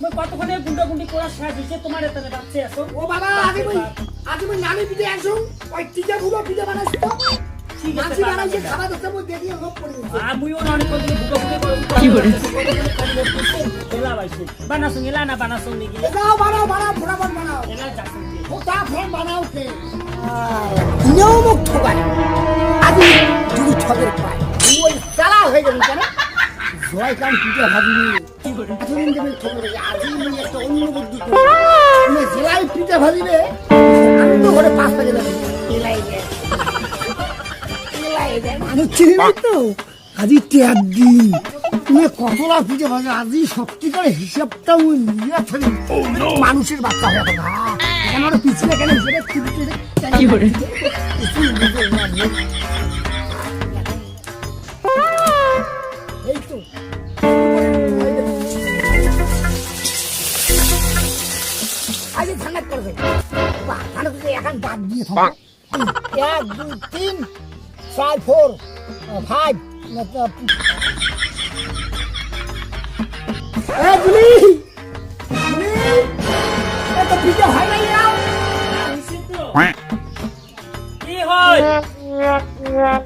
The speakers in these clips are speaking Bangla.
মই কতক্ষণে গুন্ডা গুন্ডি করা শেষ হয়েছে তোমার এতে বাচ্চা আসো ও বাবা আজ আমি আজ আমি নানি পিঠে আসুন ওই টিকা গুলো পিঠে আছে মাছি বানাইছে খাবার দিচ্ছে মই দেখি লোক পড়ে আমিও অনেক কদিন বুকা বুকে করে কি করে? এলা বাইছে। বানাসুন এলা না বানাসুন নাকি এটাও বানাও বানাও ফটাফট বানাও। এলা যাসুন ফটা ফট বানাও কে? নিয়েও মুখ ঠোকায় আজ যদি ঠকের পায়। ওই চালা হয়ে গেল কেন? জয় কাম পিঠে ভাবিনি আজই আমি একটা অন্য বুদ্ধি করি। তুমি জেলাই পিঠে ভাবিবে আমি তো ঘরে পাঁচ পাকে যাব এলাই দে এলাই দে মানুষ চিনি তো? আজি টেয়ার দিন তুমি কতলা পিঠে ভাজে আজি সত্যিকার হিসাবটা ওই নিয়ে থাকি মানুষের বাচ্চা হয়ে না কেন পিছনে কেন হিসেবে কি করে? এখন বাদ দিয়ে এক দুই তিন ফাইভ ফোর ফাইভ হয় নাই আর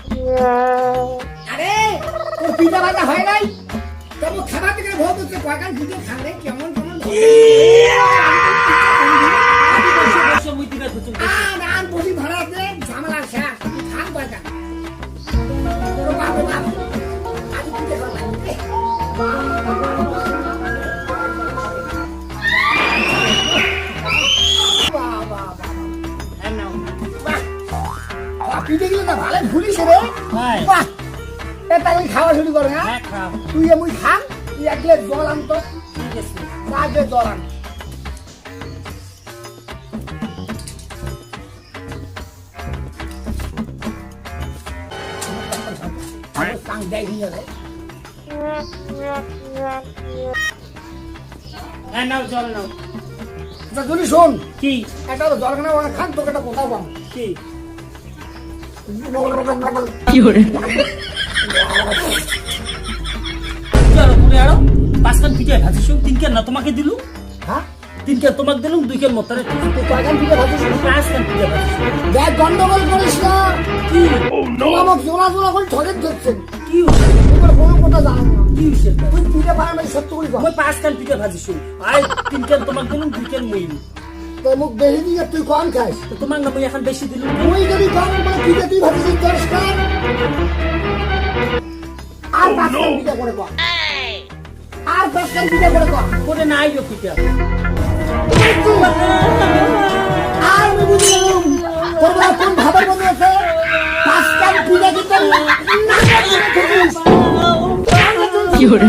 কি আরে তোর পিঠা ভাজা হয় নাই? তবু খাবার থেকে ভোগ হচ্ছে কয়কান পিঠে খাবে কেমন কেমন? বাহ পিঠে না ভালো ভুলিস রে। হ্যাঁ বাহ। এ তাহলে খাওয়া শুরু করে হ্যাঁ? তুই এমনি খান তুই এক গ্লাস জল গ্লাস আন। রে হ্যাঁ নাও জল নাও। শোন কি? একটা তো জল খানা খান তোকে একটা কোথাও পাবো। কি? কি আরও পাঁচখান পিঠে ভাজিস না তোমাকে দিলু? হ্যাঁ? তিন কেন তোমাকে দিলুম দুই কেন মতারে তুই কয়খান পিঠে ভাবছিস পাঁচখান পিঠে ভাজিস দেখ গন্ডগোল করিস না। কি? আমাকে করে ধরছেন কি হইছে? তোমার কোনো কথা জানো না। কি এটা? তুই পিঠে বানানো সত্য করি মই পাঁচখান পিঠে ভাজিস আই তিন কেন তোমাকে দিলুম দুই কেন মই তোর মুখ দেখে দিয়ে তুই কম তো তোমার না মই এখন বেশি দিলুম যদি কম ভাবছিস দশ খান আর পাঁচখান পিঠে করে কর। আর পাঁচখান পিঠে করে কর। করে নাই গো পিঠে? আর আমি বুঝি গেলাম তোর কোন ভাবের মধ্যে আছে পাঁচখান পিঠে কিন্তু না। কি করে?